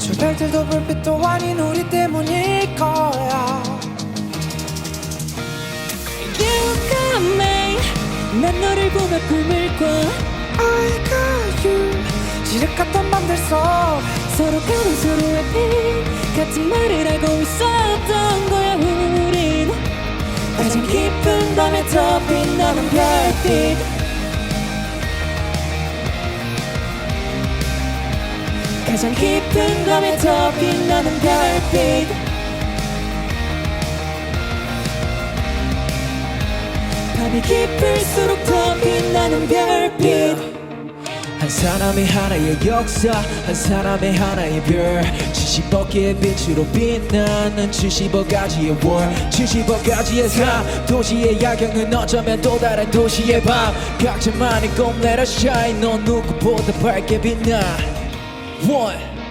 저 별들도 불빛도 아닌 우리 때문일 거야. You got me. 난 너를 보며 꿈을 꿔 I got you. 지륵 같던 밤들 속 서로가 서로의 피 같은 말을 하고 있었던 거야 우린. 가장 깊은 밤에 더 빛나는 별빛 가장 깊은 밤에 더 빛나는 별빛. 밤이 깊을수록 더 빛나는 별빛. 한 사람의 하나의 역사 한 사람의 하나의 별. 70억개의 빛으로 빛나는 75가지의 월. 75가지의 삶 도시의 야경은 어쩌면 또 다른 도시의 밤. 각자만의 꿈 let us shine. 넌 누구보다 밝게 빛나 One.